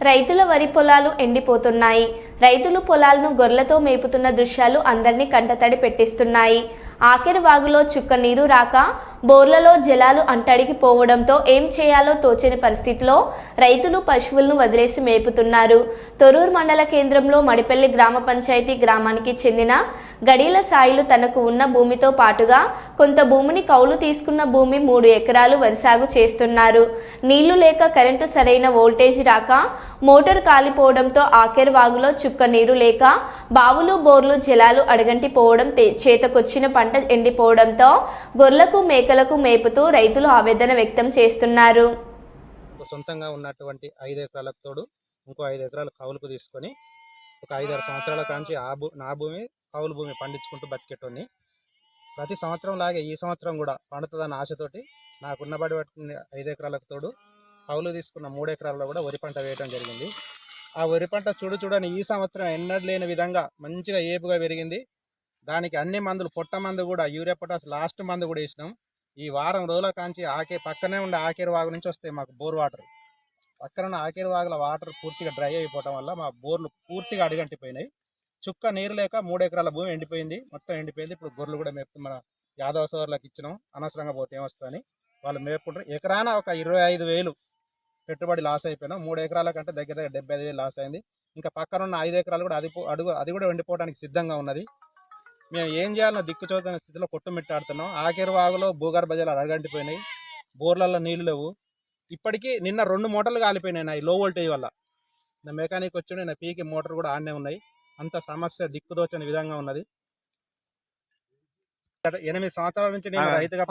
రైతుల వరి పొలాలు ఎండిపోతున్నాయి. రైతులు పొలాలను గొర్రెలతో మేపుతున్న దృశ్యాలు అందరినీ కంటతడి పెట్టిస్తున్నాయి. ఆఖరి వాగులో చుక్క నీరు రాక బోర్లలో జలాలు అంటడికి పోవడంతో ఏం చేయాలో తోచని పరిస్థితిలో రైతులు పశువులను వదిలేసి మేపుతున్నారు. తొరూరు మండల కేంద్రంలో మడిపల్లి గ్రామ పంచాయతీ గ్రామానికి చెందిన గడీల సాయిలు తనకు ఉన్న భూమితో పాటుగా కొంత భూమిని కౌలు తీసుకున్న భూమి మూడు ఎకరాలు వరి సాగు చేస్తున్నారు. నీళ్ళు లేక కరెంటు సరైన వోల్టేజ్ రాక మోటార్ కాలిపోవడంతో ఆఖరి వాగులో చుక్క నీరు లేక బావులు బోర్లు జలాలు అడగంటి పోవడం చేతకొచ్చిన పంట ఎండిపోవడంతో గొర్రెలకు మేకలకు మేపుతూ రైతులు ఆవేదన వ్యక్తం చేస్తున్నారు. సొంతంగా ఉన్నటువంటి ఐదు ఎకరాలకు తోడు ఇంకో ఐదు ఎకరాలు కౌలుకు తీసుకొని ఒక ఐదారు సంవత్సరాల కాంచి ఆ భూ నా భూమి కౌలు భూమి పండించుకుంటూ బతికేటోని ప్రతి సంవత్సరం లాగే ఈ సంవత్సరం కూడా పండుతుందన్న ఆశతోటి నాకున్నబడి ఐదు ఎకరాలకు తోడు కౌలు తీసుకున్న మూడు ఎకరాల్లో కూడా వరి పంట వేయడం జరిగింది. ఆ వరి పంట చూడు చూడని ఈ సంవత్సరం ఎన్నడూ లేని విధంగా మంచిగా ఏపుగా పెరిగింది. దానికి అన్ని మందులు పొట్ట మందు కూడా యూరియా పొటాస్ లాస్ట్ మందు కూడా వేసినాం. ఈ వారం రోజుల కాంచి ఆకే పక్కనే ఉండే ఆకేరు వాగు నుంచి వస్తాయి మాకు బోర్ వాటర్. పక్కన ఉన్న ఆకేరు వాగుల వాటర్ పూర్తిగా డ్రై అయిపోవటం వల్ల మా బోర్లు పూర్తిగా అడుగంటిపోయినాయి. చుక్క నీరు లేక మూడు ఎకరాల భూమి ఎండిపోయింది. మొత్తం ఎండిపోయింది. ఇప్పుడు గొర్రెలు కూడా మేపుతూ మన యాదవ సోదరులకు ఇచ్చినాం. అనవసరంగా పోతే ఏమొస్తుందని వాళ్ళు మేపుకుంటారు. ఎకరాన ఒక ఇరవై ఐదు వేలు పెట్టుబడి లాస్ అయిపోయినాం మూడు ఎకరాల కంటే దగ్గర దగ్గర డెబ్బై ఐదు వేలు లాస్ అయింది. ఇంకా పక్కన ఉన్న ఐదు ఎకరాలు కూడా అది అడుగు అది కూడా ఎండిపోవడానికి సిద్ధంగా ఉన్నది. మేము ఏం చేయాలన్న దిక్కుచోతన స్థితిలో కొట్టుమిట్టాడుతున్నాం ఆఖరి వాగులో భూగర్భ జలాలు అడగంటిపోయినాయి బోర్లలో నీళ్ళు లేవు. ఇప్పటికీ నిన్న రెండు మోటార్లు కాలిపోయినాయి నా లో వోల్టేజ్ వల్ల. నా మెకానిక్ వచ్చి నా పీకి మోటార్ కూడా ఆడనే ఉన్నాయి. అంత సమస్య దిక్కుదోచని విధంగా ఉన్నది. గత ఎనిమిది సంవత్సరాల నుంచి నేను రైతుగా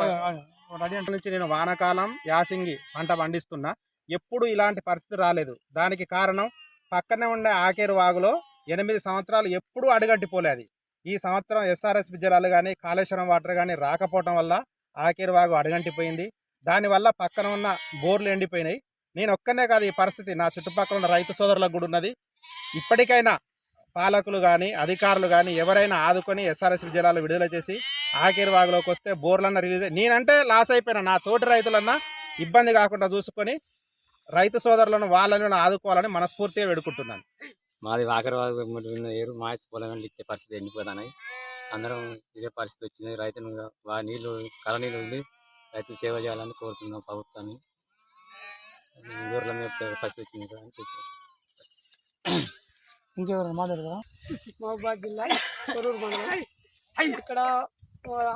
నుంచి నేను వానాకాలం యాసింగి పంట పండిస్తున్నా. ఎప్పుడు ఇలాంటి పరిస్థితి రాలేదు. దానికి కారణం పక్కనే ఉండే ఆకేరు వాగులో ఎనిమిది సంవత్సరాలు ఎప్పుడూ అడుగట్టిపోలేదు. ఈ సంవత్సరం ఎస్ఆర్ఎస్పి జలాలు కానీ కాళేశ్వరం వాటర్ కానీ రాకపోవటం వల్ల ఆకేరు వాగు అడుగంటిపోయింది. దానివల్ల పక్కన ఉన్న బోర్లు ఎండిపోయినాయి. నేను ఒక్కనే కాదు ఈ పరిస్థితి. నా చుట్టుపక్కల ఉన్న రైతు సోదరులకు కూడా ఉన్నది. ఇప్పటికైనా పాలకులు కానీ అధికారులు కానీ ఎవరైనా ఆదుకొని ఎస్ఆర్ఎస్పి జలాలు విడుదల చేసి ఆఖరి వాగులోకి వస్తే బోర్లన్న రిలీజ్ నేనంటే లాస్ అయిపోయినా. నా తోటి రైతులన్నా ఇబ్బంది కాకుండా చూసుకొని రైతు సోదరులను వాళ్ళని ఆదుకోవాలని మనస్ఫూర్తిగా వేడుకుంటున్నాను. మాది వాకర వాగు వెంబడి ఉన్న ఏరు మా పొలం ఇచ్చే పరిస్థితి ఎండిపోతున్నాయి అందరం ఇదే పరిస్థితి వచ్చింది. రైతులు వా నీళ్ళు కల నీళ్ళు ఉంది రైతు సేవ చేయాలని కోరుతున్నాం ప్రభుత్వాన్ని. ఊర్ల మీద పరిస్థితి వచ్చింది. ఇంకెవరైనా మాట్లాడతారా? మహబూబాద్ జిల్లా కొరూరు మండలం. ఇక్కడ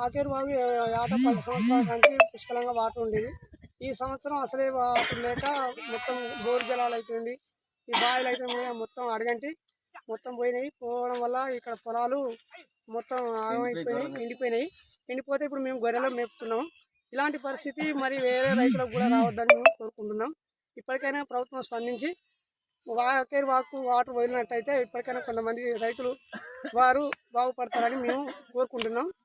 ఆఖరి బావి యాట పది సంవత్సరాల నుంచి పుష్కలంగా వాటర్ ఉండేది. ఈ సంవత్సరం అసలే వాటర్ లేక మొత్తం బోర్ జలాలు అయిపోయింది. ఈ బావిలు అయితే మొత్తం అడగంటి. మొత్తం పోయినాయి. పోవడం వల్ల ఇక్కడ పొలాలు మొత్తం ఆగమైపోయినాయి ఎండిపోయినాయి. ఎండిపోతే ఇప్పుడు మేము గొర్రెలు మేపుతున్నాం. ఇలాంటి పరిస్థితి మరి వేరే రైతులకు కూడా రావద్దని మేము కోరుకుంటున్నాం. ఇప్పటికైనా ప్రభుత్వం స్పందించి వాకేరు వాకు వాటర్ వదిలినట్టయితే ఇప్పటికైనా కొంతమంది రైతులు వారు బాగుపడతారని మేము కోరుకుంటున్నాం.